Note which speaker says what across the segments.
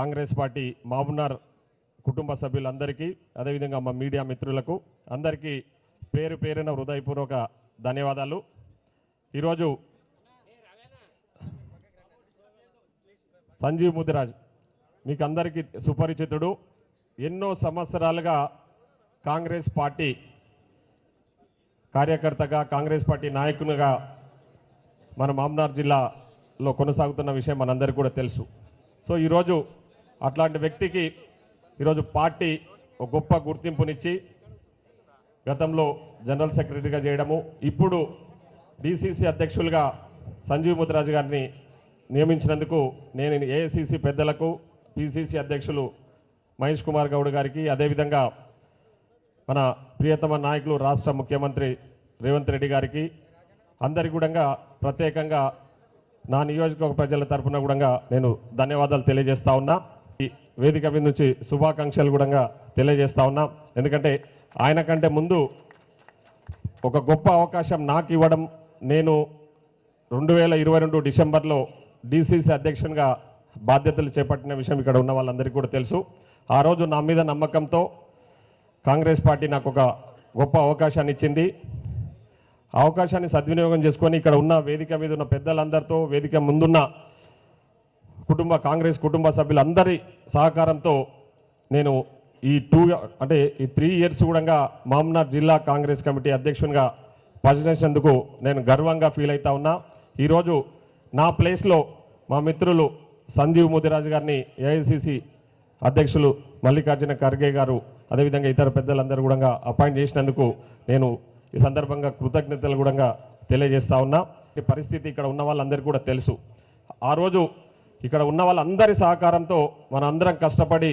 Speaker 1: Congress party మామునార్ కుటుంబ సభ్యులందరికీ అదేవిధంగా మా మీడియా మిత్రులకు అందరికీ పేరు పేరున హృదయపూర్వక ధన్యవాదాలు. ఈరోజు సంజీవ్ ముదిరాజ్ మీకు అందరికీ సుపరిచితుడు. ఎన్నో సంవత్సరాలుగా కాంగ్రెస్ పార్టీ కార్యకర్తగా కాంగ్రెస్ పార్టీ నాయకునిగా మన మామ్నార్ జిల్లాలో కొనసాగుతున్న విషయం మనందరికీ కూడా తెలుసు. సో ఈరోజు అట్లాంటి వ్యక్తికి ఈరోజు పార్టీ ఒక గొప్ప గుర్తింపునిచ్చి గతంలో జనరల్ సెక్రటరీగా చేయడము ఇప్పుడు డిసిసి అధ్యక్షులుగా సంజీవ్ ముద్రాజు గారిని నియమించినందుకు నేను ఏఐసిసి పెద్దలకు పిసిసి అధ్యక్షులు మహేష్ కుమార్ గౌడ్ గారికి అదేవిధంగా మన ప్రియతమ నాయకులు రాష్ట్ర ముఖ్యమంత్రి రేవంత్ రెడ్డి గారికి అందరి కూడా ప్రత్యేకంగా నా నియోజకవర్గ ప్రజల తరపున కూడా నేను ధన్యవాదాలు తెలియజేస్తా ఉన్నా. వేదిక మీద నుంచి శుభాకాంక్షలు కూడా తెలియజేస్తా ఉన్నాం. ఎందుకంటే ఆయన కంటే ముందు ఒక గొప్ప అవకాశం నాకు ఇవ్వడం నేను రెండు వేల ఇరవై రెండు డిసెంబర్లో డిసిసి అధ్యక్షునిగా బాధ్యతలు చేపట్టిన విషయం ఇక్కడ ఉన్న వాళ్ళందరికీ కూడా తెలుసు. ఆ రోజు నా మీద నమ్మకంతో కాంగ్రెస్ పార్టీ నాకు ఒక గొప్ప అవకాశాన్ని ఇచ్చింది. ఆ అవకాశాన్ని సద్వినియోగం చేసుకొని ఇక్కడ ఉన్న వేదిక మీద ఉన్న పెద్దలందరితో వేదిక ముందున్న కుటుంబ కాంగ్రెస్ కుటుంబ సభ్యులందరి సహకారంతో నేను ఈ టూ అంటే ఈ త్రీ ఇయర్స్ కూడా మామ్నార్ జిల్లా కాంగ్రెస్ కమిటీ అధ్యక్షునిగా పనిచేసినందుకు నేను గర్వంగా ఫీల్ అవుతా ఉన్నా. ఈరోజు నా ప్లేస్లో మా మిత్రులు సంజీవ్ ముదిరాజు గారిని ఏఐసిసి అధ్యక్షులు మల్లికార్జున ఖర్గే గారు అదేవిధంగా ఇతర పెద్దలందరూ కూడా అపాయింట్ చేసినందుకు నేను ఈ సందర్భంగా కృతజ్ఞతలు కూడా తెలియజేస్తా ఉన్నా. ఈ పరిస్థితి ఇక్కడ ఉన్న వాళ్ళందరికీ కూడా తెలుసు. ఆ రోజు ఇక్కడ ఉన్న వాళ్ళందరి సహకారంతో మన అందరం కష్టపడి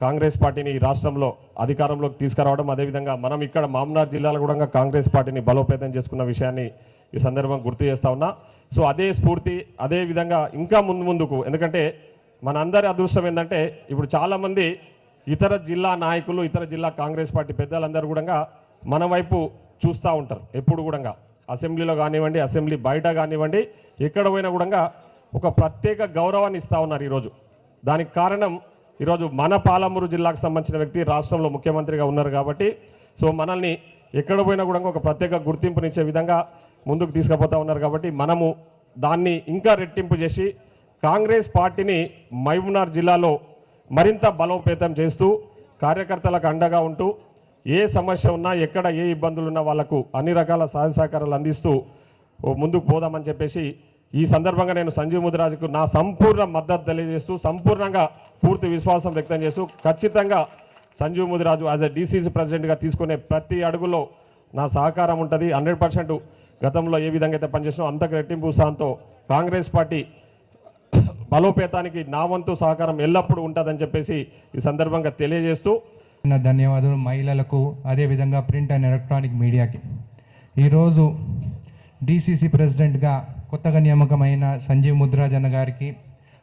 Speaker 1: కాంగ్రెస్ పార్టీని ఈ రాష్ట్రంలో అధికారంలోకి తీసుకురావడం అదేవిధంగా మనం ఇక్కడ మామ్నార్ జిల్లాలో కూడా కాంగ్రెస్ పార్టీని బలోపేతం చేసుకున్న విషయాన్ని ఈ సందర్భంగా గుర్తు చేస్తా ఉన్నా. సో అదే స్ఫూర్తి అదే విధంగా ఇంకా ముందు ముందుకు ఎందుకంటే మన అందరి అదృష్టం ఏంటంటే ఇప్పుడు చాలామంది ఇతర జిల్లా నాయకులు ఇతర జిల్లా కాంగ్రెస్ పార్టీ పెద్దలందరూ కూడా మన వైపు చూస్తూ ఉంటారు ఎప్పుడు కూడా అసెంబ్లీలో కానివ్వండి అసెంబ్లీ బయట కానివ్వండి ఎక్కడ పోయినా కూడా ఒక ప్రత్యేక గౌరవాన్ని ఇస్తూ ఉన్నారు ఈరోజు. దానికి కారణం ఈరోజు మన పాలమూరు జిల్లాకు సంబంధించిన వ్యక్తి రాష్ట్రంలో ముఖ్యమంత్రిగా ఉన్నారు కాబట్టి సో మనల్ని ఎక్కడ పోయినా కూడా ఒక ప్రత్యేక గుర్తింపునిచ్చే విధంగా ముందుకు తీసుకుపోతా ఉన్నారు కాబట్టి మనము దాన్ని ఇంకా రెట్టింపు చేసి కాంగ్రెస్ పార్టీని మహబూబ్నగర్ జిల్లాలో మరింత బలోపేతం చేస్తూ కార్యకర్తలకు అండగా ఉంటూ ఏ సమస్య ఉన్నా ఎక్కడ ఏ ఇబ్బందులు ఉన్నా వాళ్ళకు అన్ని రకాల సహాయ సహకారాలు అందిస్తూ ఓ ముందుకు పోదామని చెప్పేసి ఈ సందర్భంగా నేను సంజీవ్ ముదిరాజుకు నా సంపూర్ణ మద్దతు తెలియజేస్తూ సంపూర్ణంగా పూర్తి విశ్వాసం వ్యక్తం చేస్తూ ఖచ్చితంగా Sanjeev Mudiraj as a DCC ప్రెసిడెంట్గా తీసుకునే ప్రతి అడుగులో నా సహకారం ఉంటుంది. హండ్రెడ్ పర్సెంట్ గతంలో ఏ విధంగా అయితే పనిచేసినా అంతకు రెట్టింపు ఉత్సాహంతో కాంగ్రెస్ పార్టీ బలోపేతానికి నా వంతు సహకారం ఎల్లప్పుడూ ఉంటుందని చెప్పేసి ఈ సందర్భంగా తెలియజేస్తూ
Speaker 2: నా ధన్యవాదాలు మహిళలకు అదేవిధంగా ప్రింట్ అండ్ ఎలక్ట్రానిక్ మీడియాకి. ఈరోజు డిసిసి ప్రెసిడెంట్గా కొత్తగా నియామకమైన సంజీవ్ ముద్రాజ్ అన్న గారికి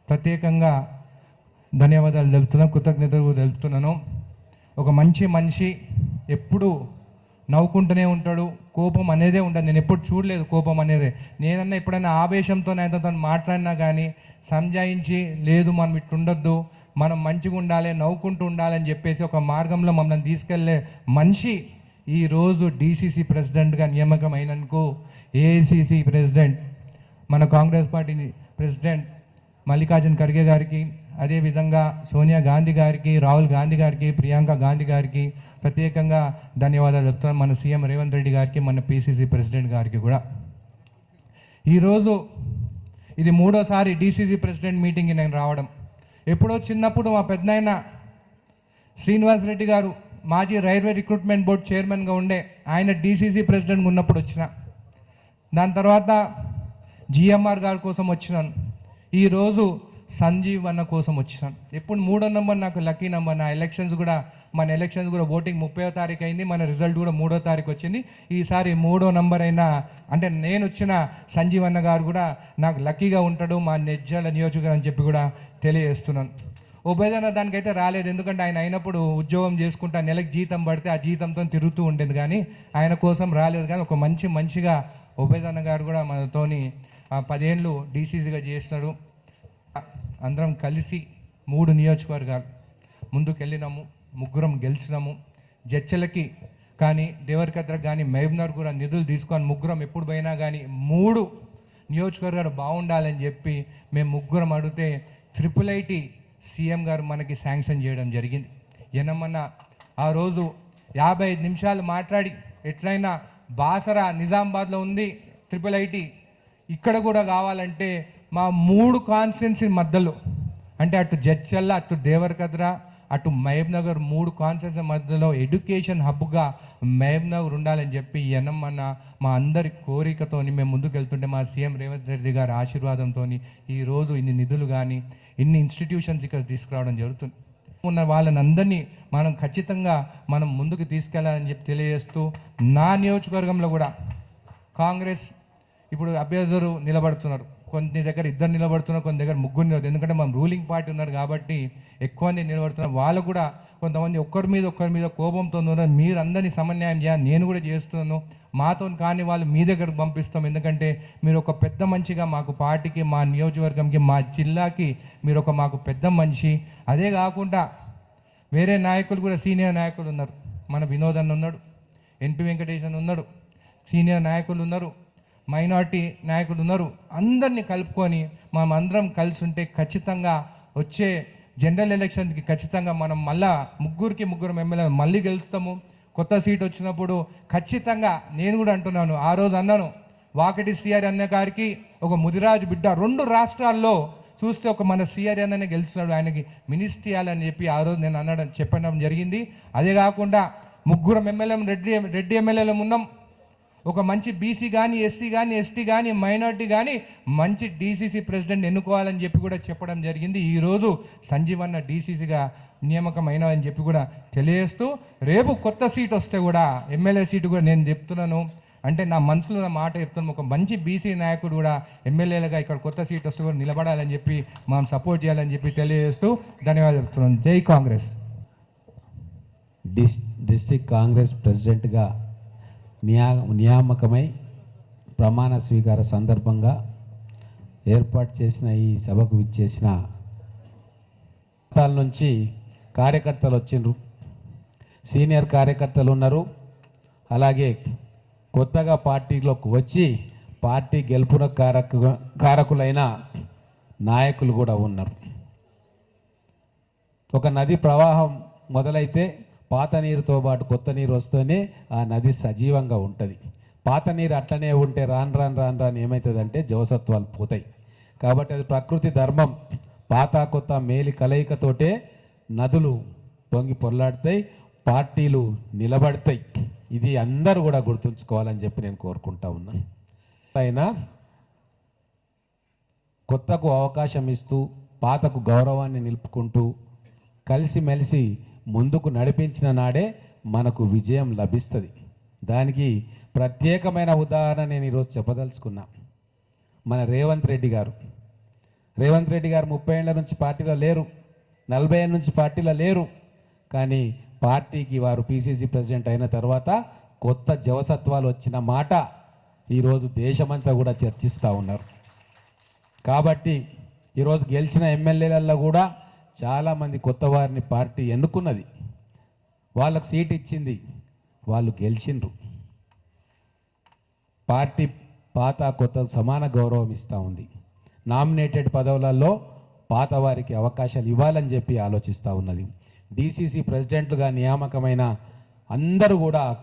Speaker 2: ప్రత్యేకంగా ధన్యవాదాలు తెలుపుతున్నాను కృతజ్ఞతలు తెలుపుతున్నాను. ఒక మంచి మనిషి ఎప్పుడు నవ్వుకుంటూనే ఉంటాడు కోపం అనేదే ఉండదు. నేను ఎప్పుడు చూడలేదు కోపం అనేదే. నేనన్నా ఎప్పుడైనా ఆవేశంతో ఆయనతో మాట్లాడినా కానీ సంజాయించి లేదు మనం ఇట్లుండొద్దు మనం మంచిగా ఉండాలి నవ్వుకుంటూ ఉండాలని చెప్పేసి ఒక మార్గంలో మమ్మల్ని తీసుకెళ్ళే మనిషి ఈరోజు డీసీసీ ప్రెసిడెంట్గా నియామకం అయినందుకు ఏఐసిసి ప్రెసిడెంట్ మన Congress party president Mallikarjun Kharge గారికి అదేవిధంగా సోనియా గాంధీ గారికి రాహుల్ గాంధీ గారికి ప్రియాంక గాంధీ గారికి ప్రత్యేకంగా ధన్యవాదాలు చెప్తున్నాను. మన సీఎం రేవంత్ రెడ్డి గారికి మన పిసిసి ప్రెసిడెంట్ గారికి కూడా. ఈరోజు ఇది మూడోసారి డీసీసీ ప్రెసిడెంట్ మీటింగ్కి నేను రావడం. ఎప్పుడో చిన్నప్పుడు మా పెద్దనాయన శ్రీనివాస్ రెడ్డి గారు మాజీ రైల్వే రిక్రూట్మెంట్ బోర్డ్ చైర్మన్గా ఉండే ఆయన డీసీసీ ప్రెసిడెంట్గా ఉన్నప్పుడు వచ్చిన. దాని తర్వాత జిఎంఆర్ గారి కోసం వచ్చినాను. ఈరోజు సంజీవ్ అన్న కోసం వచ్చినాను. ఎప్పుడు మూడో నెంబర్ నాకు లక్కీ నెంబర్. నా ఎలక్షన్స్ కూడా మన ఎలక్షన్స్ కూడా ఓటింగ్ ముప్పై తారీఖు అయింది మన రిజల్ట్ కూడా మూడో తారీఖు వచ్చింది. ఈసారి మూడో నంబర్ అయినా అంటే నేను వచ్చిన సంజీవ్ అన్న గారు కూడా నాకు లక్కీగా ఉంటాడు మా నెజ్జల నియోజకవర్గం అని చెప్పి కూడా తెలియజేస్తున్నాను. ఉపేదన దానికైతే రాలేదు. ఎందుకంటే ఆయన అయినప్పుడు ఉద్యోగం చేసుకుంటా నెలకు జీతం పడితే ఆ జీతంతో తిరుగుతూ ఉండేది. కానీ ఆయన కోసం రాలేదు. కానీ ఒక మంచి మంచిగా ఉభయజన గారు కూడా మనతోని పదేళ్ళు డీసీసీగా చేస్తాడు. అందరం కలిసి మూడు నియోజకవర్గాలు. ముందుకెళ్ళినాము ముగ్గురం గెలిచినాము. జడ్చలకి కానీ దేవరకద్ర కానీ మహబూబ్నగర్ కూడా నిధులు తీసుకొని ముగ్గురం ఎప్పుడు పోయినా కానీ మూడు నియోజకవర్గాలు బాగుండాలని చెప్పి మేము ముగ్గురం అడిగితే ట్రిపుల్ ఐటీ సీఎం గారు మనకి శాంక్షన్ చేయడం జరిగింది. ఏనమ్మన్నా ఆ రోజు యాభై ఐదు నిమిషాలు మాట్లాడి ఎట్లయినా బాసరా నిజామాబాద్లో ఉంది ట్రిపుల్ ఐటీ ఇక్కడ కూడా కావాలంటే మా మూడు కాన్స్టిట్యున్సీ మధ్యలో అంటే అటు జడ్చల్ల అటు దేవరకద్ర అటు మహబ్ నగర్ మూడు కాన్స్టిట్యున్సీ మధ్యలో ఎడ్యుకేషన్ హబ్గా మహబ్ నగర్ ఉండాలని చెప్పి ఎనమ్మన్న మా అందరి కోరికతో మేము ముందుకెళ్తుంటే మా సీఎం రేవంత్ రెడ్డి గారి ఆశీర్వాదంతో ఈరోజు ఇన్ని నిధులు కానీ ఇన్ని ఇన్స్టిట్యూషన్స్ ఇక్కడ తీసుకురావడం జరుగుతుంది. ఉన్న వాళ్ళని అందరినీ మనం ఖచ్చితంగా మనం ముందుకు తీసుకెళ్ళాలని చెప్పి తెలియజేస్తూ నా నియోజకవర్గంలో కూడా కాంగ్రెస్ ఇప్పుడు అభ్యర్థులు నిలబడుతున్నారు. కొన్ని దగ్గర ఇద్దరు నిలబడుతున్నారు కొన్ని దగ్గర ముగ్గురు నిలబడుతుంది ఎందుకంటే మనం రూలింగ్ పార్టీ ఉన్నారు కాబట్టి ఎక్కువ మంది నిలబడుతున్నారు. వాళ్ళు కూడా కొంతమంది ఒక్కరి మీద ఒక్కరి మీద కోపంతో ఉన్నారు. మీరు అందరినీ సమన్వయం చేయాలి. నేను కూడా చేస్తున్నాను. మాతో కాని వాళ్ళు మీ దగ్గరకు పంపిస్తాం. ఎందుకంటే మీరు ఒక పెద్ద మనిషిగా మాకు పార్టీకి మా నియోజకవర్గంకి మా జిల్లాకి మీరు ఒక మాకు పెద్ద మనిషి. అదే కాకుండా వేరే నాయకులు కూడా సీనియర్ నాయకులు ఉన్నారు. మన వినోద్ అన్న ఉన్నాడు. ఎన్పి వెంకటేశన్ ఉన్నాడు. సీనియర్ నాయకులు ఉన్నారు. మైనార్టీ నాయకులు ఉన్నారు అందరినీ కలుపుకొని మనం అందరం కలిసి ఉంటే ఖచ్చితంగా వచ్చే జనరల్ ఎలక్షన్కి ఖచ్చితంగా మనం మళ్ళా ముగ్గురికి ముగ్గురు ఎమ్మెల్యే మళ్ళీ గెలుస్తాము. కొత్త సీట్ వచ్చినప్పుడు ఖచ్చితంగా నేను కూడా అంటున్నాను. ఆ రోజు అన్నాను వాకటి సిఆర్ అన్న గారికి ఒక ముదిరాజు బిడ్డ రెండు రాష్ట్రాల్లో చూస్తే ఒక మన సిఆర్ అన్ననే గెలిచినాడు. ఆయనకి మినిస్ట్రీ అని చెప్పి ఆ రోజు నేను అన్నడం చెప్పడం జరిగింది. అదే కాకుండా ముగ్గురం ఎమ్మెల్యే రెడ్డి రెడ్డి ఎమ్మెల్యేలు ఉన్నాం. ఒక మంచి బీసీ కానీ ఎస్సీ కానీ ఎస్టీ కానీ మైనార్టీ కానీ మంచి డీసీసీ ప్రెసిడెంట్ ఎన్నుకోవాలని చెప్పి కూడా చెప్పడం జరిగింది. ఈరోజు సంజీవన్న డీసీసీగా నియామకం అయినా అని చెప్పి కూడా తెలియజేస్తూ రేపు కొత్త సీట్ వస్తే కూడా ఎమ్మెల్యే సీటు కూడా నేను చెప్తున్నాను. అంటే నా మనసులో మాట చెప్తున్నాను. ఒక మంచి బీసీ నాయకుడు కూడా ఎమ్మెల్యేలుగా ఇక్కడ కొత్త సీట్ వస్తే కూడా నిలబడాలని చెప్పి మనం సపోర్ట్ చేయాలని చెప్పి తెలియజేస్తూ ధన్యవాదాలు చెప్తున్నాను. జై కాంగ్రెస్.
Speaker 3: డిస్ డిస్టిక్ కాంగ్రెస్ ప్రెసిడెంట్గా నియా నియామకమై ప్రమాణ స్వీకార సందర్భంగా ఏర్పాటు చేసిన ఈ సభకు విచ్చేసిన ప్రాంతాల నుంచి కార్యకర్తలు వచ్చిండ్రు. సీనియర్ కార్యకర్తలు ఉన్నారు. అలాగే కొత్తగా పార్టీలోకి వచ్చి పార్టీ గెలుపున కారక కారకులైన నాయకులు కూడా ఉన్నారు. ఒక నది ప్రవాహం మొదలైతే పాత నీరుతో పాటు కొత్త నీరు వస్తేనే ఆ నది సజీవంగా ఉంటుంది. పాత నీరు అట్లనే ఉంటే రాను రాను రాను రాను ఏమవుతుందంటే జవసత్వాలు పోతాయి. కాబట్టి అది ప్రకృతి ధర్మం. పాత కొత్త మేలి కలయికతోటే నదులు పొంగి పొరలాడతాయి పార్టీలు నిలబడతాయి. ఇది అందరూ కూడా గుర్తుంచుకోవాలని చెప్పి నేను కోరుకుంటా ఉన్నా. అయినా కొత్తకు అవకాశం ఇస్తూ పాతకు గౌరవాన్ని నిలుపుకుంటూ కలిసిమెలిసి ముందుకు నడిపించిన నాడే మనకు విజయం లభిస్తుంది. దానికి ప్రత్యేకమైన ఉదాహరణ నేను ఈరోజు చెప్పదలుచుకున్నా. మన రేవంత్ రెడ్డి గారు. రేవంత్ రెడ్డి గారు ముప్పై ఏళ్ళ నుంచి పార్టీలో లేరు. నలభై ఏళ్ళ నుంచి పార్టీలో లేరు. కానీ పార్టీకి వారు పిసిసి ప్రెసిడెంట్ అయిన తర్వాత కొత్త జవసత్వాలు వచ్చిన మాట ఈరోజు దేశమంతా కూడా చర్చిస్తూ ఉన్నారు. కాబట్టి ఈరోజు గెలిచిన ఎమ్మెల్యేలలో కూడా చాలామంది కొత్త వారిని పార్టీ ఎన్నుకున్నది. వాళ్ళకు సీట్ ఇచ్చింది. వాళ్ళు గెలిచిండ్రు. పార్టీ పాత కొత్త సమాన గౌరవం ఇస్తూ ఉంది. నామినేటెడ్ పదవులలో పాత వారికి అవకాశాలు ఇవ్వాలని చెప్పి ఆలోచిస్తూ ఉన్నది. డీసీసీ ప్రెసిడెంట్లుగా నియామకమైన అందరూ కూడా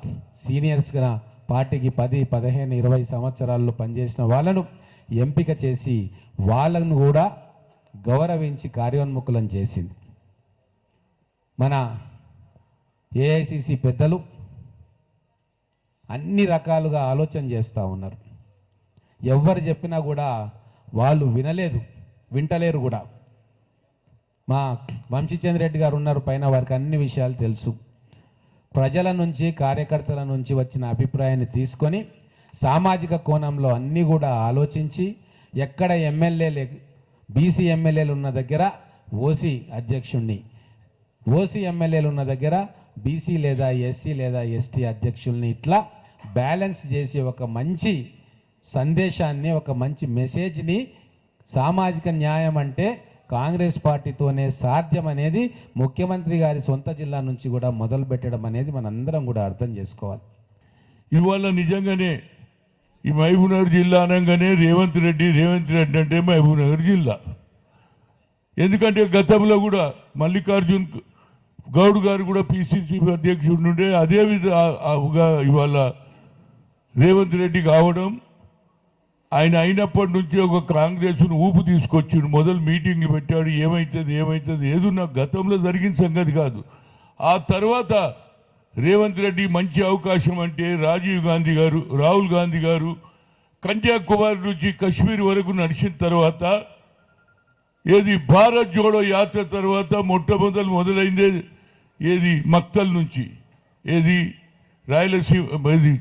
Speaker 3: సీనియర్స్గా పార్టీకి పది పదిహేను ఇరవై సంవత్సరాల్లో పనిచేసిన వాళ్ళను ఎంపిక చేసి వాళ్ళను కూడా గౌరవించి కార్యోన్ముఖులను చేసింది. మన ఏఐసిసి పెద్దలు అన్ని రకాలుగా ఆలోచన చేస్తూ ఉన్నారు. ఎవరు చెప్పినా కూడా వాళ్ళు వినలేదు వింటలేరు కూడా. మా వంశీచంద్ర రెడ్డి గారు ఉన్నారు పైన వారికి అన్ని విషయాలు తెలుసు. ప్రజల నుంచి కార్యకర్తల నుంచి వచ్చిన అభిప్రాయాన్ని తీసుకొని సామాజిక కోణంలో అన్నీ కూడా ఆలోచించి ఎక్కడ ఎమ్మెల్యేలు బీసీ ఎమ్మెల్యేలు ఉన్న దగ్గర ఓసీ అధ్యక్షుణ్ణి. ఓసీ ఎమ్మెల్యేలు ఉన్న దగ్గర బీసీ లేదా ఎస్సీ లేదా ఎస్టీ అధ్యక్షుల్ని ఇట్లా బ్యాలెన్స్ చేసి ఒక మంచి సందేశాన్ని ఒక మంచి మెసేజ్ని సామాజిక న్యాయం అంటే కాంగ్రెస్ పార్టీతోనే సాధ్యం అనేది ముఖ్యమంత్రి గారి సొంత జిల్లా నుంచి కూడా మొదలు పెట్టడం అనేది మనందరం కూడా అర్థం చేసుకోవాలి.
Speaker 4: ఇవాళ నిజంగానే ఈ మహబూబ్నగర్ జిల్లా అనగానే రేవంత్ రెడ్డి రేవంత్ రెడ్డి అంటే మహబూబ్నగర్ జిల్లా. ఎందుకంటే గతంలో కూడా మల్లికార్జున్ గౌడ్ గారు కూడా పిసిసి అధ్యక్షుడు ఉండే అదే విధంగా ఇవాళ రేవంత్ రెడ్డి కావడం ఆయన అయినప్పటి నుంచి ఒక కాంగ్రెస్ను ఊపు తీసుకొచ్చిండు మొదలు మీటింగ్లు పెట్టాడు ఏమవుతుంది ఏమవుతుంది ఏదున్నా గతంలో జరిగిన సంగతి కాదు. ఆ తర్వాత రేవంత్ రెడ్డి మంచి అవకాశం అంటే రాజీవ్ గాంధీ గారు రాహుల్ గాంధీ గారు కన్యాకుమారి నుంచి కశ్మీర్ వరకు నడిచిన తర్వాత ఏది భారత్ జోడో యాత్ర తర్వాత మొట్టమొదలు మొదలైందే ఏది మక్తల్ నుంచి ఏది రాయలసీమ ఏది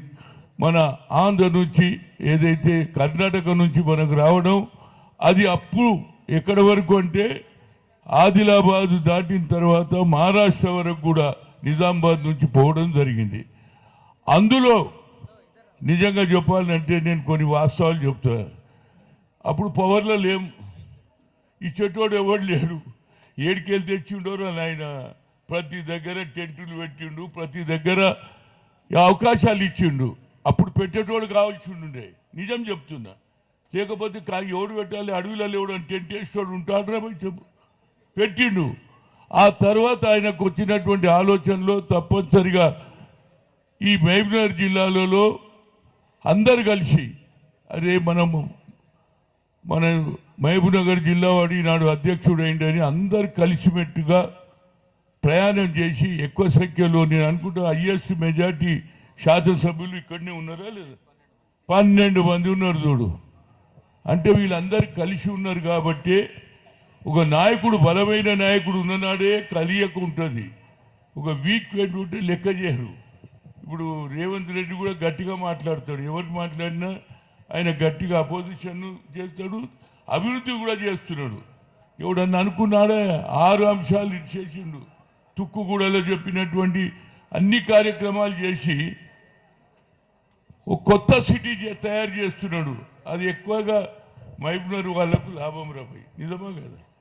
Speaker 4: మన ఆంధ్ర నుంచి ఏదైతే కర్ణాటక నుంచి మనకు రావడం అది అప్పుడు ఎక్కడి వరకు అంటే ఆదిలాబాదు దాటిన తర్వాత మహారాష్ట్ర వరకు కూడా నిజామాబాద్ నుంచి పోవడం జరిగింది. అందులో నిజంగా చెప్పాలంటే నేను కొన్ని వాస్తవాలు చెప్తాను అప్పుడు పవర్లో లేం. ఇచ్చేటోడు ఎవడు లేడు. ఏడికెళ్ళి తెచ్చిండోరో నాయన? ప్రతి దగ్గర టెంటులు పెట్టిండు ప్రతి దగ్గర అవకాశాలు ఇచ్చిండు. అప్పుడు పెట్టేటోడు కావాల్సి ఉండే నిజం చెప్తున్నా. లేకపోతే కా- ఎవడు పెట్టాలి? అడవిలో ఎవడు అని టెంట్ వేసేటోడు ఉంటాడు రా చెప్పు. పెట్టిండు. ఆ తర్వాత ఆయనకు వచ్చినటువంటి ఆలోచనలో తప్పనిసరిగా ఈ మహబూబ్నగర్ జిల్లాలలో అందరు కలిసి అరే మనము మన మహబూబ్నగర్ జిల్లా వాడు ఈనాడు అధ్యక్షుడైండని అందరు కలిసిమెట్టుగా ప్రయాణం చేసి ఎక్కువ సంఖ్యలో నేను అనుకుంటా హయ్యెస్ట్ మెజార్టీ శాసనసభ్యులు ఇక్కడనే ఉన్నారా లేదా? పన్నెండు మంది ఉన్నారు చూడు. అంటే వీళ్ళందరూ కలిసి ఉన్నారు కాబట్టి ఒక నాయకుడు బలమైన నాయకుడు ఉన్ననాడే కలియక ఉంటుంది ఒక వీక్ ఉంటే లెక్క చేయరు. ఇప్పుడు రేవంత్ రెడ్డి కూడా గట్టిగా మాట్లాడతాడు. ఎవరు మాట్లాడినా ఆయన గట్టిగా అపోజిషన్ చేస్తాడు అభివృద్ధి కూడా చేస్తున్నాడు. ఎవడన్నా అనుకున్నాడే? ఆరు అంశాలు చేసిండు. తుక్కుగూడలో చెప్పినటువంటి అన్ని కార్యక్రమాలు చేసి ఒక కొత్త సిటీ తయారు చేస్తున్నాడు. అది ఎక్కువగా మహబూబ్నగర్ వాళ్ళకు లాభం రాబోయి నిజమా కదా?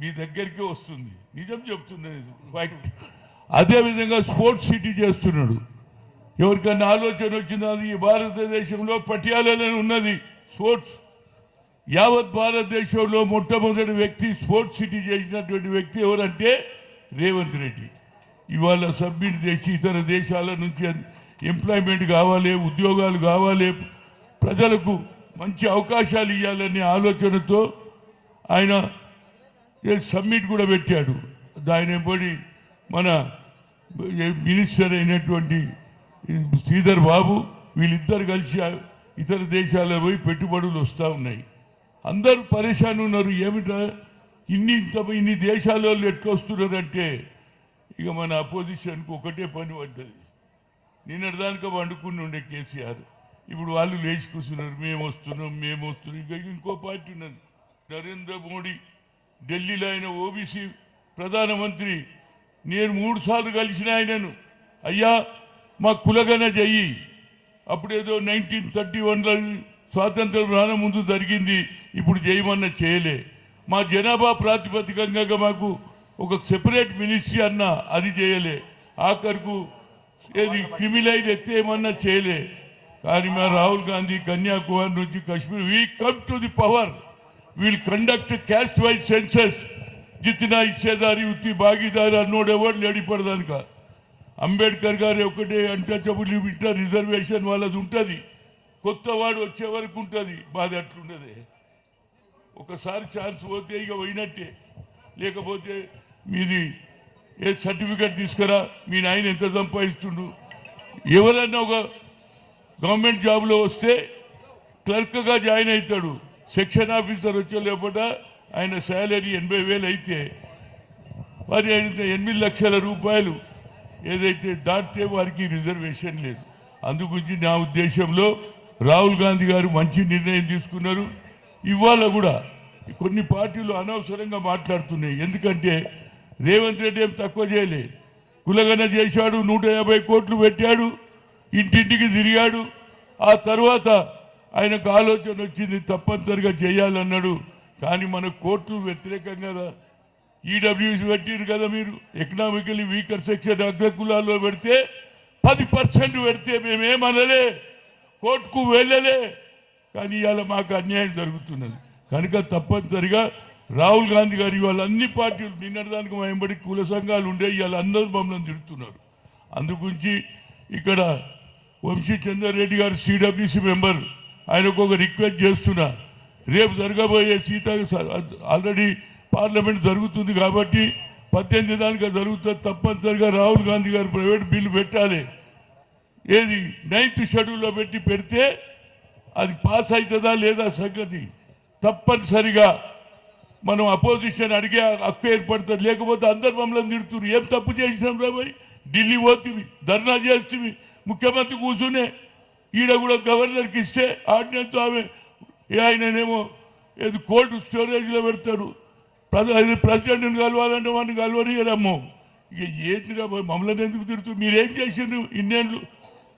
Speaker 4: మీ దగ్గరికి వస్తుంది. నిజం చెప్తుంది ఫ్యాక్ట్ అదేవిధంగా స్పోర్ట్స్ సిటీ చేస్తున్నాడు. ఎవరికన్నా ఆలోచన వచ్చినది ఈ భారతదేశంలో పటియాలలో ఉన్నది. స్పోర్ట్స్ యావత్ భారతదేశంలో మొట్టమొదటి వ్యక్తి స్పోర్ట్స్ సిటీ చేసినటువంటి వ్యక్తి ఎవరంటే రేవంత్ రెడ్డి. ఇవాళ సబ్మిట్ చేసి ఇతర దేశాల నుంచి ఎంప్లాయ్మెంట్ కావాలి ఉద్యోగాలు కావాలి ప్రజలకు మంచి అవకాశాలు ఇవ్వాలనే ఆలోచనతో ఆయన ఏ సమ్మిట్ కూడా పెట్టాడు. దాని పడి మన మినిస్టర్ అయినటువంటి శ్రీధర్ బాబు వీళ్ళిద్దరు కలిసి ఇతర దేశాలకు పోయి పెట్టుబడులు వస్తూ ఉన్నాయి. అందరూ పరేషాన్ ఉన్నారు. ఏమిటా ఇన్ని ఇంత ఇన్ని దేశాల వాళ్ళు ఎట్లా వస్తున్నారంటే ఇక మన అపోజిషన్కి ఒకటే పని పడ్డది. నిన్నటిదానిక వండుకుని ఉండే కేసీఆర్. ఇప్పుడు వాళ్ళు లేచి కూర్చున్నారు. మేము వస్తున్నాం మేము వస్తున్నాం. ఇంకా ఇంకో పార్టీ ఉన్నది. నరేంద్ర మోడీ ఢిల్లీలో ఆయన ఓబీసీ ప్రధానమంత్రి. నేను మూడు సార్లు కలిసిన ఆయనను. అయ్యా మా కులగన చెయ్యి అప్పుడేదో నైన్టీన్ థర్టీ వన్లో స్వాతంత్ర రాన ముందు జరిగింది. ఇప్పుడు చేయమన్న చేయలే. మా జనాభా ప్రాతిపదికంగా మాకు ఒక సెపరేట్ మినిస్ట్రీ అన్న అది చేయలే. ఆఖరుకు ఏది క్రిమిలైజ్ ఎత్తేమన్నా చేయలే. కానీ మా రాహుల్ గాంధీ కన్యాకుమారి నుంచి Kashmir we come to the power will conduct caste wise census జితినా ఇచ్చేదారి ఉత్తి భాగీదారి అన్నోడు ఎవరు లేడి అంబేద్కర్ గారు ఒకటే అంటచబుల్ ఇంటర్ రిజర్వేషన్ వాళ్ళది ఉంటుంది. కొత్త వాడు వచ్చే వరకు ఉంటుంది. బాధ అట్లుండదే ఒకసారి ఛాన్స్ పోతే ఇక పోయినట్టే. లేకపోతే మీది ఏ సర్టిఫికెట్ తీసుకురా? మీ నాయన ఎంత సంపాదిస్తుండు? ఎవరన్నా ఒక గవర్నమెంట్ జాబ్లో వస్తే క్లర్క్గా జాయిన్ అవుతాడు. సెక్షన్ ఆఫీసర్ వచ్చే లేకుండా ఆయన శాలరీ ఎనభై వేలు అయితే మరి ఆయన ఎనిమిది లక్షల రూపాయలు ఏదైతే దాటితే వారికి రిజర్వేషన్ లేదు. అందుగురించి నా ఉద్దేశంలో రాహుల్ గాంధీ గారు మంచి నిర్ణయం తీసుకున్నారు. ఇవాళ కూడా కొన్ని పార్టీలు అనవసరంగా మాట్లాడుతున్నాయి. ఎందుకంటే రేవంత్ రెడ్డి ఏం తక్కువ చేయలే. కులగన చేశాడు నూట యాభై కోట్లు పెట్టాడు ఇంటింటికి తిరిగాడు. ఆ తర్వాత ఆయనకు ఆలోచన వచ్చింది తప్పనిసరిగా చేయాలన్నాడు. కానీ మన కోర్టు వ్యతిరేకం కదా. ఈడబ్ల్యూసి పెట్టిరు కదా మీరు. ఎకనామికలీ వీకర్ సెక్షన్ అగ్రకులాల్లో పెడితే పది పర్సెంట్ పెడితే మేమేమనలే. కోర్టుకు వెళ్ళలే. కానీ ఇవాళ మాకు అన్యాయం జరుగుతున్నది. కనుక తప్పనిసరిగా రాహుల్ గాంధీ గారు ఇవాళ అన్ని పార్టీలు నిన్నటిదానికి వెంబడి కుల సంఘాలు ఉండే ఇవాళ అందరూ మమ్మల్ని తిడుతున్నారు. అందుగురించి ఇక్కడ వంశీ చంద్రారెడ్డి గారు సిడబ్ల్యూసి మెంబర్ ఆయనకు ఒక రిక్వెస్ట్ చేస్తున్నా. రేపు జరగబోయే సీత ఆల్రెడీ పార్లమెంట్ జరుగుతుంది కాబట్టి పద్దెనిమిది దానికి జరుగుతుంది తప్పనిసరిగా రాహుల్ గాంధీ గారు ప్రైవేట్ బిల్లు పెట్టాలి. ఏది నైన్త్ షెడ్యూల్లో పెట్టి పెడితే అది పాస్ అవుతుందా లేదా సంగతి. తప్పనిసరిగా మనం అపోజిషన్ అడిగే హక్కు ఏర్పడుతుంది. లేకపోతే అందరు మమ్మల్ని తిడుతున్నారు. ఏం తప్పు చేసినాం రాబోయ్ ఢిల్లీ పోతుంది ధర్నా చేస్తుంది ముఖ్యమంత్రి కూర్చునే ఈడ కూడా గవర్నర్కి ఇస్తే ఆర్డినెన్స్ ఆమె ఏ ఆయననేమో ఏది కోల్డ్ స్టోరేజ్లో పెడతారు ప్రజ ప్రెసిడెంట్ని కలవాలంటే వాడిని కలవనియరమ్మో ఇక ఏంటి రాబోయ్ మమ్మల్ని ఎందుకు తిడుతూ మీరేం చేసిండ్రు ఇన్నేళ్ళు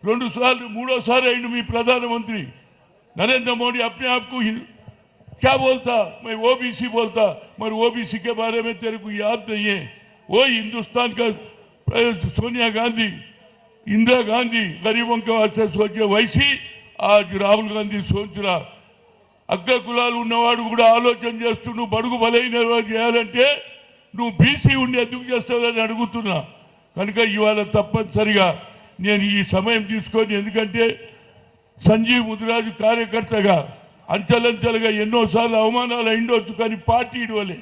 Speaker 4: రెండు సార్లు మూడోసారి అయిండు మీ ప్రధానమంత్రి नरेंद्र मोदी अपने आप को हिं- क्या बोलता मैं ओबीसी बोलता मगर ओबीसी के बारे में तेरे को याद नहीं है वो हिंदुस्तान का अ, सोनिया गांधी इंदिरा गांधी गरीबों के वास्ते सोचे वैसी आज రాహుల్ గాంధీ సోచ్ రా అగ్ర కులాలు ఉన్నవాడు కూడా ఆలోచన చేస్తూ నువ్వు బడుగు బలైన వాడు చేయాలంటే నువ్వు బీసీ ఉండి ఎందుకు చేస్తావని అడుగుతున్నా కనుక ఇవాళ తప్పనిసరిగా నేను ఈ సమయం తీసుకొని ఎందుకంటే సంజీవ్ ముదిరాజు కార్యకర్తగా అంచెలంచెలుగా ఎన్నోసార్లు అవమానాలు అయిండొచ్చు కానీ పార్టీ ఇడవలే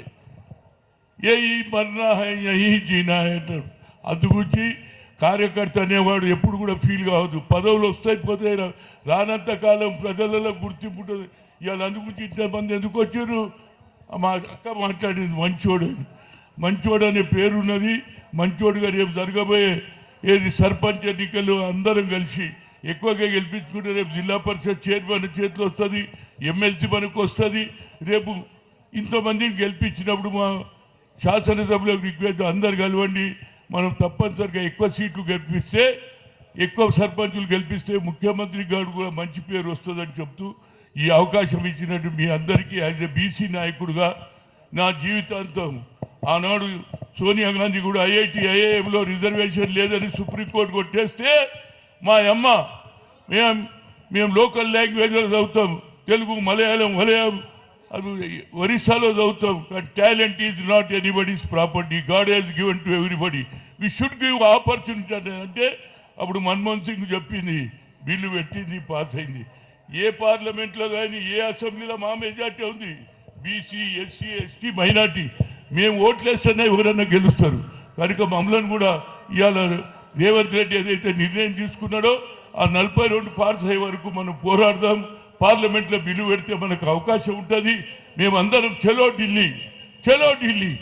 Speaker 4: ఏ ఈ మరణా హై యహీ జీనా హై అంటాడు అందుగురించి కార్యకర్త అనేవాడు ఎప్పుడు కూడా ఫీల్ కావద్దు పదవులు వస్తాయి పోతే రానంత కాలం ప్రజలలో గుర్తింపు ఉంటుంది. ఇవాళ అందుకుంటే ఇంతమంది ఎందుకు వచ్చారు? మా అక్క మాట్లాడింది మంచోడు మంచోడు అనే పేరున్నది మంచోడుగా రేపు జరగబోయే ఏది సర్పంచ్ ఎన్నికలు అందరం కలిసి ఎక్కువగా గెలిపించుకుంటే రేపు జిల్లా పరిషత్ చైర్మన్ చేతిలో వస్తుంది ఎమ్మెల్సీ మనకు వస్తుంది. రేపు ఇంతమందిని గెలిపించినప్పుడు మా శాసనసభలో రిక్వెస్ట్ అందరు కలవండి. మనం తప్పనిసరిగా ఎక్కువ సీట్లు గెలిపిస్తే ఎక్కువ సర్పంచులు గెలిపిస్తే ముఖ్యమంత్రి గారు కూడా మంచి పేరు వస్తుందని చెప్తూ ఈ అవకాశం ఇచ్చినట్టు మీ అందరికీ యాజ్ ఎ బీసీ నాయకుడుగా నా జీవితాంతం ఆనాడు సోనియా గాంధీ కూడా ఐఐటి ఐఐఎంలో రిజర్వేషన్ లేదని సుప్రీంకోర్టు కొట్టేస్తే మా అమ్మ మేము మేము లోకల్ లాంగ్వేజ్లో చదువుతాం తెలుగు మలయాళం మలయాళం ఒరిస్సాలో చదువుతాం కానీ talent is not anybody's property God has given to everybody we should give opportunity అంటే అప్పుడు మన్మోహన్ సింగ్ చెప్పింది బిల్లు పెట్టింది పాస్ అయింది. ఏ పార్లమెంట్లో కానీ ఏ అసెంబ్లీలో మా మెజార్టీ ఉంది? BC SC ST minority. మేము ఓట్లేస్తేనే ఎవరైనా గెలుస్తారు. కనుక మమ్మల్ని కూడా ఇవాళ రేవంత్ రెడ్డి ఏదైతే నిర్ణయం తీసుకున్నాడో ఆ నలభై రెండు పాస్ అయ్యే వరకు మనం పోరాడదాం. పార్లమెంట్లో బిల్లు పెడితే మనకు అవకాశం ఉంటుంది. మేమందరం చలో ఢిల్లీ చలో ఢిల్లీ.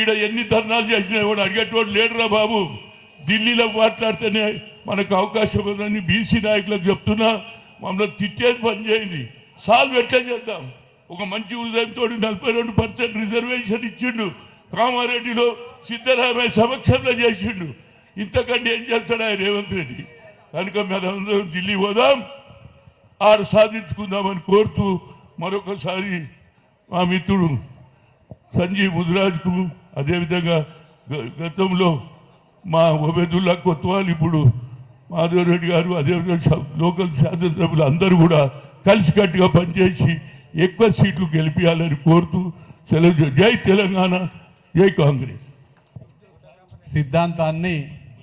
Speaker 4: ఈడ ఎన్ని ధర్నాలు చేసినా కూడా అడిగేటోడు లేడురా బాబు. ఢిల్లీలో మాట్లాడితేనే మనకు అవకాశం ఉందని బీసీ నాయకులకు చెప్తున్నా. మమ్మల్ని తిట్టేది పని చేయండి. సాల్వ్ ఎట్లా చేద్దాం? ఒక మంచి ఉదయంతో నలభై రెండు పర్సెంట్ రిజర్వేషన్ ఇచ్చిండు. కామారెడ్డిలో సిద్ధరామయ్య సమక్షంలో చేసిండు. ఇంతకంటే ఏం చేస్తాడు ఆయన రేవంత్ రెడ్డి? కనుక మనందరం ఢిల్లీ పోదాం. ఆడ సాధించుకుందామని కోరుతూ మరొకసారి మా మిత్రుడు సంజీవ్ ముదిరాజ్కు అదేవిధంగా గ- గతంలో మా ఒబేదుల్లా కొత్తవాళ్ళు ఇప్పుడు మాధవరెడ్డి గారు అదేవిధంగా శా- లోకల్ శాసనసభ్యులు అందరూ కూడా కలిసికట్టుగా పనిచేసి ఎక్కువ సీట్లు గెలిపించాలని కోరుతూ సెలవు జై తెలంగాణ జై కాంగ్రెస్.
Speaker 5: సిద్ధాంతాన్ని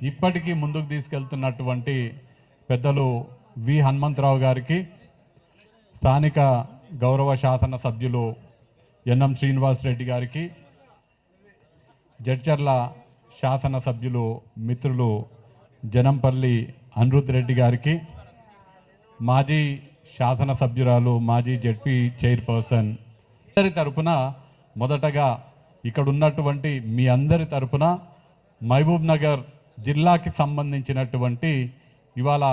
Speaker 5: ఇప్పటికీ ముందుకు తీసుకెళ్తున్నటువంటి పెద్దలు వి హనుమంతరావు గారికి స్థానిక గౌరవ శాసన సభ్యులు ఎన్ఎం శ్రీనివాస్ రెడ్డి గారికి జడ్చర్ల శాసన సభ్యులు మిత్రులు జనంపల్లి అనిరుద్ రెడ్డి గారికి మాజీ శాసన సభ్యురాలు మాజీ జడ్పీ చైర్పర్సన్ అందరి తరపున మొదటగా ఇక్కడ ఉన్నటువంటి మీ అందరి తరపున మహబూబ్ నగర్ జిల్లాకి సంబంధించినటువంటి ఇవాళ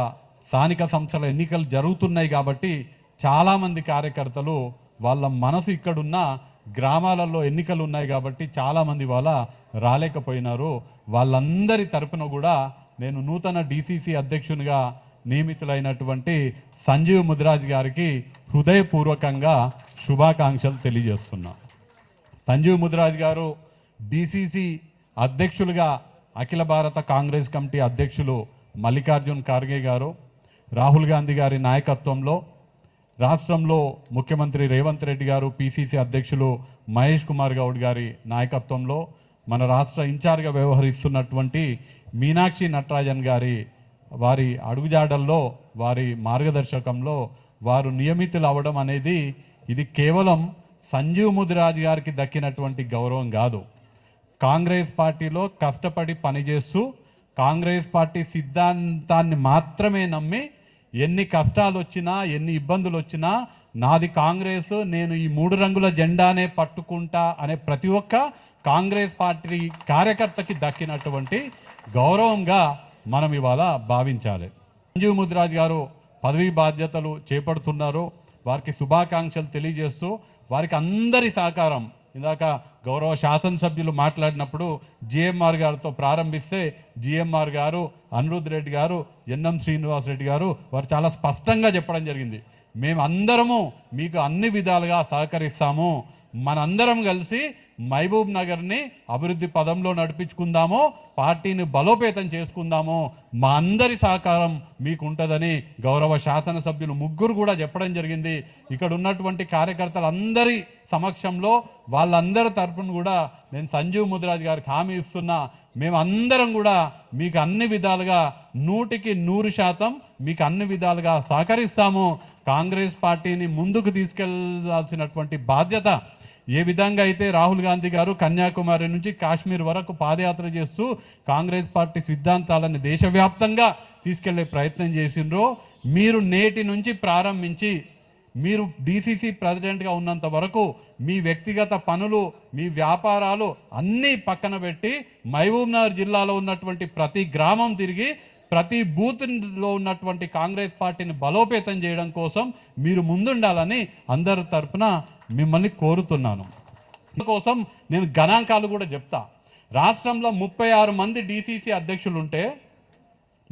Speaker 5: స్థానిక సంస్థల ఎన్నికలు జరుగుతున్నాయి కాబట్టి చాలామంది కార్యకర్తలు వాళ్ళ మనసు ఇక్కడున్న గ్రామాలలో ఎన్నికలు ఉన్నాయి కాబట్టి చాలామంది వాళ్ళ రాలేకపోయినారు. వాళ్ళందరి తరపున కూడా నేను నూతన డిసిసి అధ్యక్షునిగా నియమితులైనటువంటి సంజీవ్ ముదిరాజ్ గారికి హృదయపూర్వకంగా శుభాకాంక్షలు తెలియజేస్తున్నా. సంజీవ్ ముదిరాజ్ గారు డిసిసి అధ్యక్షులుగా అఖిల భారత కాంగ్రెస్ కమిటీ అధ్యక్షులు మల్లికార్జున్ ఖార్గే గారు రాహుల్ గాంధీ గారి నాయకత్వంలో రాష్ట్రంలో ముఖ్యమంత్రి రేవంత్ రెడ్డి గారు పిసిసి అధ్యక్షులు మహేష్ కుమార్ గౌడ్ గారి నాయకత్వంలో మన రాష్ట్ర ఇన్ఛార్జ్గా వ్యవహరిస్తున్నటువంటి మీనాక్షి నటరాజన్ గారి వారి అడుగుజాడల్లో వారి మార్గదర్శకంలో వారు నియమితులు అవ్వడం అనేది ఇది కేవలం సంజీవ్ ముదిరాజ్ గారికి దక్కినటువంటి గౌరవం కాదు. కాంగ్రెస్ పార్టీలో కష్టపడి పనిచేస్తూ కాంగ్రెస్ పార్టీ సిద్ధాంతాన్ని మాత్రమే నమ్మి ఎన్ని కష్టాలు వచ్చినా ఎన్ని ఇబ్బందులు వచ్చినా నాది కాంగ్రెస్ నేను ఈ మూడు రంగుల జెండానే పట్టుకుంటా అనే ప్రతి ఒక్క కాంగ్రెస్ పార్టీ కార్యకర్తకి దక్కినటువంటి గౌరవంగా మనం ఇవాళ భావించాలి. సంజీవ్ ముదిరాజ్ గారు పదవీ బాధ్యతలు చేపడుతున్నారు. వారికి శుభాకాంక్షలు తెలియజేస్తూ వారికి అందరి సహకారం ఇందాక గౌరవ శాసనసభ్యులు మాట్లాడినప్పుడు జిఎంఆర్ గారితో ప్రారంభిస్తే జిఎంఆర్ గారు అనిరుద్ రెడ్డి గారు ఎన్ఎం శ్రీనివాస్ రెడ్డి గారు వారు చాలా స్పష్టంగా చెప్పడం జరిగింది. మేము అందరము మీకు అన్ని విధాలుగా సహకరిస్తాము. మనందరం కలిసి మహబూబ్ నగర్ని అభివృద్ధి పదంలో నడిపించుకుందాము పార్టీని బలోపేతం చేసుకుందాము. మా అందరి సహకారం మీకు ఉంటుందని గౌరవ శాసనసభ్యులు ముగ్గురు కూడా చెప్పడం జరిగింది. ఇక్కడ ఉన్నటువంటి కార్యకర్తలందరి సమక్షంలో వాళ్ళందరి తరఫున కూడా నేను సంజీవ్ ముదిరాజ్ గారికి హామీ ఇస్తున్నా. మేమందరం కూడా మీకు అన్ని విధాలుగా నూటికి నూరు శాతం మీకు అన్ని విధాలుగా సహకరిస్తాము. కాంగ్రెస్ పార్టీని ముందుకు తీసుకెళ్ళాల్సినటువంటి బాధ్యత ఏ విధంగా అయితే రాహుల్ గాంధీ గారు కన్యాకుమారి నుంచి కాశ్మీర్ వరకు పాదయాత్ర చేస్తూ కాంగ్రెస్ పార్టీ సిద్ధాంతాలను దేశవ్యాప్తంగా తీసుకెళ్ళే ప్రయత్నం చేసిండ్రో మీరు నేటి నుంచి ప్రారంభించి మీరు డీసీసీ ప్రెసిడెంట్గా ఉన్నంత వరకు మీ వ్యక్తిగత పనులు మీ వ్యాపారాలు అన్నీ పక్కన పెట్టి మహబూబ్నగర్ జిల్లాలో ఉన్నటువంటి ప్రతి గ్రామం తిరిగి ప్రతి బూత్లో ఉన్నటువంటి కాంగ్రెస్ పార్టీని బలోపేతం చేయడం కోసం మీరు ముందుండాలని అందరి తరపున మిమ్మల్ని కోరుతున్నాను. కోసం నేను గణాంకాలు కూడా చెప్తా. రాష్ట్రంలో ముప్పై ఆరు మంది డీసీసీ అధ్యక్షులు ఉంటే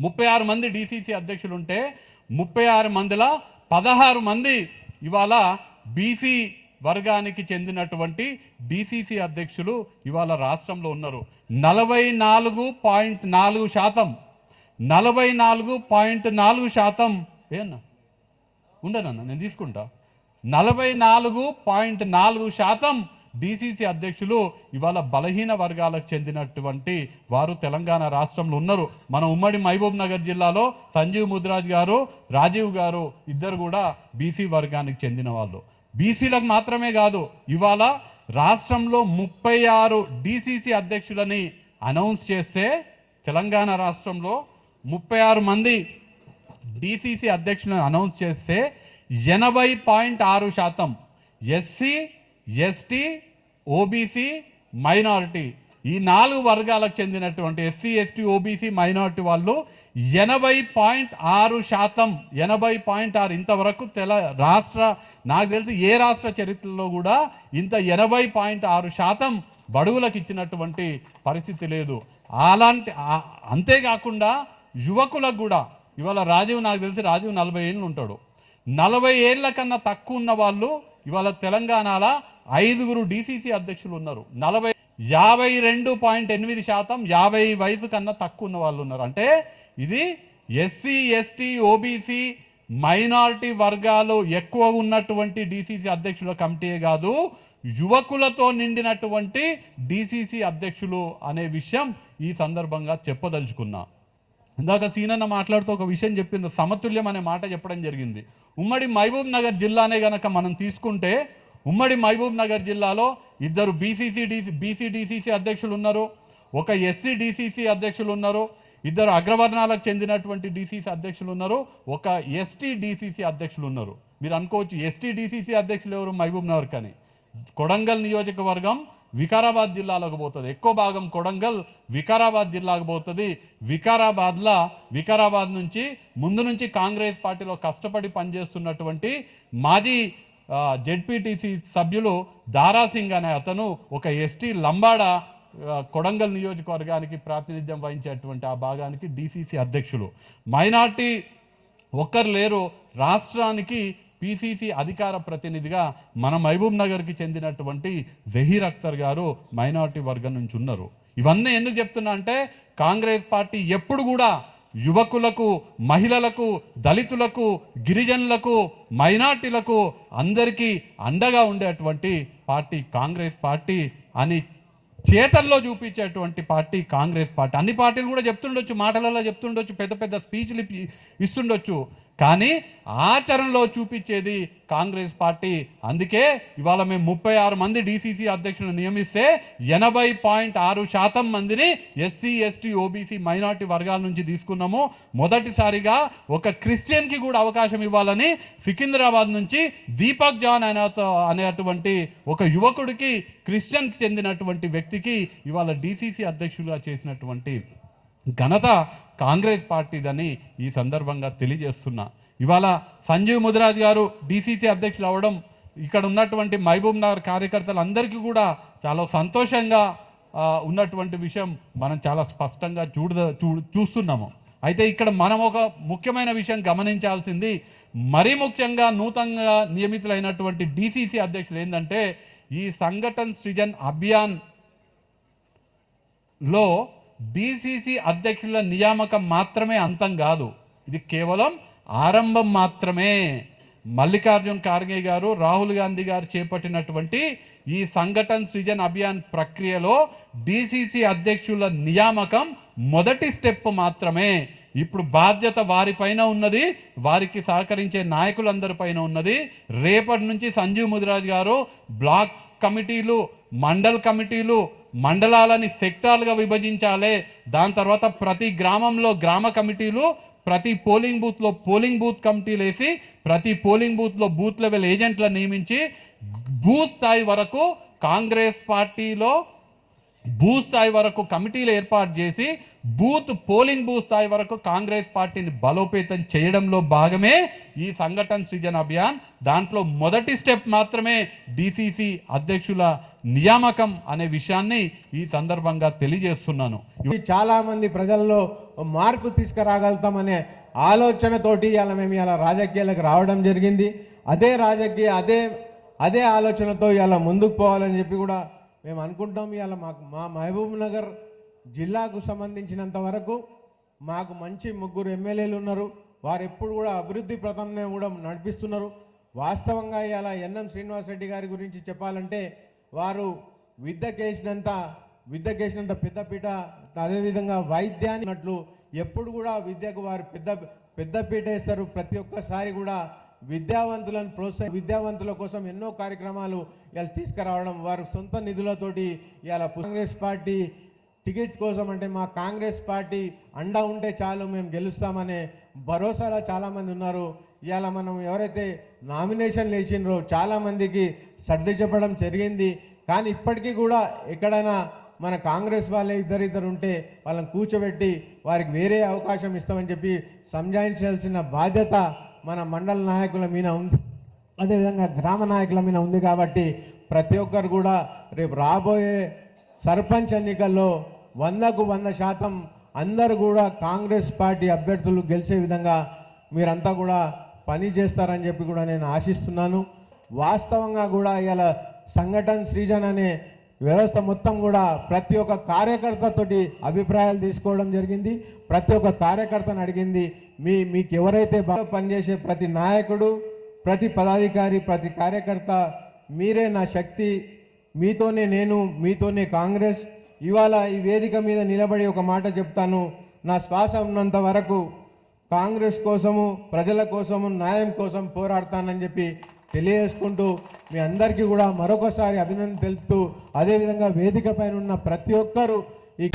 Speaker 5: ముప్పై ఆరు మంది డీసీసీ అధ్యక్షులు ఉంటే ముప్పై ఆరు మందిలో పదహారు మంది ఇవాళ బీసీ వర్గానికి చెందినటువంటి డీసీసీ అధ్యక్షులు ఇవాళ రాష్ట్రంలో ఉన్నారు. నలభై నాలుగు పాయింట్ నాలుగు శాతం నలభై నాలుగు పాయింట్ నాలుగు శాతం ఏనా ఉండనన్నా నేను తీసుకుంటా. నలభై నాలుగు పాయింట్ నాలుగు శాతం డిసిసి అధ్యక్షులు ఇవాళ బలహీన వర్గాలకు చెందినటువంటి వారు తెలంగాణ రాష్ట్రంలో ఉన్నారు. మన ఉమ్మడి మహబూబ్ నగర్ జిల్లాలో సంజీవ్ ముద్రాజ్ గారు రాజీవ్ గారు ఇద్దరు కూడా బీసీ వర్గానికి చెందిన వాళ్ళు. బీసీలకు మాత్రమే కాదు ఇవాళ రాష్ట్రంలో ముప్పై ఆరు డిసిసి అధ్యక్షులని అనౌన్స్ చేస్తే తెలంగాణ రాష్ట్రంలో ముప్పై ఆరు మంది డిసిసి అధ్యక్షులను అనౌన్స్ చేస్తే ఎనభై పాయింట్ ఆరు శాతం. SC ST OBC minority. ఈ నాలుగు వర్గాలకు చెందినటువంటి ఎస్సీ ఎస్టీ ఓబీసీ మైనారిటీ వాళ్ళు ఎనభై పాయింట్ ఆరు శాతం ఎనభై పాయింట్ ఆరు ఇంతవరకు తెల రాష్ట్ర నాకు తెలిసి ఏ రాష్ట్ర చరిత్రలో కూడా ఇంత ఎనభై పాయింట్ ఆరు శాతం బడుగులకు ఇచ్చినటువంటి పరిస్థితి లేదు. అలాంటి అంతేకాకుండా యువకులకు కూడా ఇవాళ రాజీవ్ నాకు తెలిసి రాజీవ్ నలభై ఏళ్ళు ఉంటాడు. నలభై ఏళ్ళ కన్నా తక్కువ ఉన్న వాళ్ళు ఇవాళ తెలంగాణలో ఐదుగురు డీసీసీ అధ్యక్షులు ఉన్నారు. నలభై యాభై రెండు పాయింట్ ఎనిమిది శాతం యాభై వయసు కన్నా తక్కువ ఉన్న వాళ్ళు ఉన్నారు. అంటే ఇది ఎస్సీ ఎస్టీ ఓబీసీ మైనారిటీ వర్గాలు ఎక్కువ ఉన్నటువంటి డీసీసీ అధ్యక్షుల కమిటీ కాదు యువకులతో నిండినటువంటి డీసీసీ అధ్యక్షులు అనే విషయం ఈ సందర్భంగా చెప్పదలుచుకున్నా. ఇందాక సీనన్న మాట్లాడుతూ ఒక విషయం చెప్పింది సమతుల్యం అనే మాట చెప్పడం జరిగింది. ఉమ్మడి మహబూబ్ నగర్ జిల్లానే గనక మనం తీసుకుంటే ఉమ్మడి మహబూబ్ నగర్ జిల్లాలో ఇద్దరు బీసీసీ డీసీ బీసీ అధ్యక్షులు ఉన్నారు. ఒక ఎస్సీడీసీసీ అధ్యక్షులు ఉన్నారు. ఇద్దరు అగ్రవర్ణాలకు చెందినటువంటి డీసీసీ అధ్యక్షులు ఉన్నారు. ఒక ఎస్టీ డీసీసీ అధ్యక్షులు ఉన్నారు. మీరు అనుకోవచ్చు ఎస్టీడీసీసీ అధ్యక్షులు ఎవరు? మహబూబ్ నగర్ కానీ. కొడంగల్ నియోజకవర్గం వికారాబాద్ జిల్లాలోకి పోతుంది. ఎక్కువ భాగం కొడంగల్ వికారాబాద్ జిల్లాకు పోతుంది. వికారాబాద్లా వికారాబాద్ నుంచి ముందు నుంచి కాంగ్రెస్ పార్టీలో కష్టపడి పనిచేస్తున్నటువంటి మాజీ జెడ్పీటీసీ సభ్యులు దారాసింగ్ అనే అతను ఒక ఎస్టీ లంబాడ కొడంగల్ నియోజకవర్గానికి ప్రాతినిధ్యం వహించేటువంటి ఆ భాగానికి డీసీసీ అధ్యక్షులు. మైనార్టీ ఒక్కరు లేరు. రాష్ట్రానికి పిసిసి అధికార ప్రతినిధిగా మన మహబూబ్ నగర్కి చెందినటువంటి జహీర్ అఖ్తర్ గారు మైనార్టీ వర్గం నుంచి ఉన్నారు. ఇవన్నీ ఎందుకు చెప్తున్నా అంటే కాంగ్రెస్ పార్టీ ఎప్పుడు కూడా యువకులకు మహిళలకు దళితులకు గిరిజనులకు మైనార్టీలకు అందరికీ అండగా ఉండేటువంటి పార్టీ కాంగ్రెస్ పార్టీ అని చేతల్లో చూపించేటువంటి పార్టీ కాంగ్రెస్ పార్టీ. అన్ని పార్టీలు కూడా చెప్తుండొచ్చు మాటలలో చెప్తుండొచ్చు పెద్ద పెద్ద స్పీచ్లు ఇప్పి- ఇస్తుండొచ్చు. కానీ ఆచరణలో చూపించేది కాంగ్రెస్ పార్టీ. అందుకే ఇవాళ మేము ముప్పై ఆరు మంది డీసీసీ అధ్యక్షులను నియమిస్తే ఎనభై పాయింట్ ఆరు శాతం మందిని ఎస్సీ ఎస్టీ ఓబీసీ మైనార్టీ వర్గాల నుంచి తీసుకున్నాము. మొదటిసారిగా ఒక క్రిస్టియన్కి కూడా అవకాశం ఇవ్వాలని సికింద్రాబాద్ నుంచి దీపక్ జాన్ అనే అనేటువంటి ఒక యువకుడికి క్రిస్టియన్కి చెందినటువంటి వ్యక్తికి ఇవాళ డీసీసీ అధ్యక్షులుగా చేసినటువంటి ఘనత కాంగ్రెస్ పార్టీదని ఈ సందర్భంగా తెలియజేస్తున్నా. ఇవాళ సంజీవ్ ముదిరాజ్ గారు డీసీసీ అధ్యక్షులు అవ్వడం ఇక్కడ ఉన్నటువంటి మహబూబ్ నగర్ కార్యకర్తలందరికీ కూడా చాలా సంతోషంగా ఉన్నటువంటి విషయం మనం చాలా స్పష్టంగా చూడ చూ చూస్తున్నాము. అయితే ఇక్కడ మనం ఒక ముఖ్యమైన విషయం గమనించాల్సింది మరీ ముఖ్యంగా నూతనంగా నియమితులైనటువంటి డీసీసీ అధ్యక్షులు ఏంటంటే ఈ సంఘటన్ సృజన్ అభియాన్లో బీసీసీ అధ్యక్షుల నియామకం మాత్రమే అంతం కాదు. ఇది కేవలం ఆరంభం మాత్రమే. మల్లికార్జున్ ఖార్గే గారు రాహుల్ గాంధీ గారు చేపట్టినటువంటి ఈ సంఘటన సృజన్ అభియాన్ ప్రక్రియలో డిసిసి అధ్యక్షుల నియామకం మొదటి స్టెప్ మాత్రమే. ఇప్పుడు బాధ్యత వారిపైన ఉన్నది వారికి సహకరించే నాయకులందరిపైన ఉన్నది. రేపటి నుంచి సంజీవ్ ముదిరాజ్ గారు బ్లాక్ కమిటీలు మండల్ కమిటీలు మండలాలని సెక్టార్లుగా విభజించాలి. దాని తర్వాత ప్రతి గ్రామంలో గ్రామ కమిటీలు ప్రతి పోలింగ్ బూత్లో పోలింగ్ బూత్ కమిటీలు వేసి ప్రతి పోలింగ్ బూత్లో బూత్ లెవెల్ ఏజెంట్లను నియమించి బూత్ స్థాయి వరకు కాంగ్రెస్ పార్టీలో బూత్ స్థాయి వరకు కమిటీలు ఏర్పాటు చేసి బూత్ పోలింగ్ బూత్ స్థాయి వరకు కాంగ్రెస్ పార్టీని బలోపేతం చేయడంలో భాగమే ఈ సంఘటన సృజన్ అభియాన్. దాంట్లో మొదటి స్టెప్ మాత్రమే డిసిసి అధ్యక్షుల నియామకం అనే విషయాన్ని ఈ సందర్భంగా తెలియజేస్తున్నాను.
Speaker 6: ఇవి చాలా మంది ప్రజల్లో మార్పు తీసుకురాగలుగుతామనే ఆలోచనతోటి ఇలా మేము ఇలా రాజకీయాలకు రావడం జరిగింది. అదే రాజకీయ అదే అదే ఆలోచనతో ఇలా ముందుకు పోవాలని చెప్పి కూడా మేము అనుకుంటాం. ఇవాళ మాకు మా మహబూబ్ నగర్ జిల్లాకు సంబంధించినంత వరకు మాకు మంచి ముగ్గురు ఎమ్మెల్యేలు ఉన్నారు. వారు ఎప్పుడు కూడా అభివృద్ధి ప్రథమనే కూడా నడిపిస్తున్నారు. వాస్తవంగా ఇలా ఎన్ఎం శ్రీనివాసరెడ్డి గారి గురించి చెప్పాలంటే వారు విద్యకేసినంత విద్యకేసినంత పెద్దపీట అదేవిధంగా వైద్యాన్ని ఉన్నట్లు ఎప్పుడు కూడా విద్యకు వారు పెద్ద పెద్దపీట వేస్తారు. ప్రతి ఒక్కసారి కూడా విద్యావంతులను ప్రోత్సహ విద్యావంతుల కోసం ఎన్నో కార్యక్రమాలు ఇలా తీసుకురావడం వారు సొంత నిధులతోటి ఇవాళ కాంగ్రెస్ పార్టీ టికెట్ కోసం అంటే మా కాంగ్రెస్ పార్టీ అండా ఉంటే చాలు మేము గెలుస్తామనే భరోసాలో చాలామంది ఉన్నారు. ఇవాళ మనం ఎవరైతే నామినేషన్లు వేసిండ్రో చాలామందికి సర్ది చెప్పడం జరిగింది. కానీ ఇప్పటికీ కూడా ఎక్కడైనా మన కాంగ్రెస్ వాళ్ళే ఇద్దరిద్దరు ఉంటే వాళ్ళని కూర్చోబెట్టి వారికి వేరే అవకాశం ఇస్తామని చెప్పి సంజాయించాల్సిన బాధ్యత మన మండల నాయకుల మీద ఉంది. అదేవిధంగా గ్రామ నాయకుల మీద ఉంది కాబట్టి ప్రతి ఒక్కరు కూడా రేపు రాబోయే సర్పంచ్ ఎన్నికల్లో వందకు వంద శాతం అందరు కూడా కాంగ్రెస్ పార్టీ అభ్యర్థులు గెలిచే విధంగా మీరంతా కూడా పని చేస్తారని చెప్పి కూడా నేను ఆశిస్తున్నాను. వాస్తవంగా కూడా ఇలా సంఘటన సృజన్ అనే వ్యవస్థ మొత్తం కూడా ప్రతి ఒక్క కార్యకర్తతోటి అభిప్రాయాలు తీసుకోవడం జరిగింది. ప్రతి ఒక్క కార్యకర్తను అడిగింది మీ మీకు ఎవరైతే బాగా పనిచేసే ప్రతి నాయకుడు ప్రతి పదాధికారి ప్రతి కార్యకర్త మీరే నా శక్తి మీతోనే నేను మీతోనే కాంగ్రెస్. ఇవాళ ఈ వేదిక మీద నిలబడి ఒక మాట చెప్తాను. నా శ్వాస ఉన్నంత వరకు కాంగ్రెస్ కోసము ప్రజల కోసము న్యాయం కోసం పోరాడతానని చెప్పి తెలియజేసుకుంటూ మీ అందరికీ కూడా మరొకసారి అభినందన తెలుపుతూ అదేవిధంగా వేదిక పైన ఉన్న ప్రతి ఒక్కరూ ఈ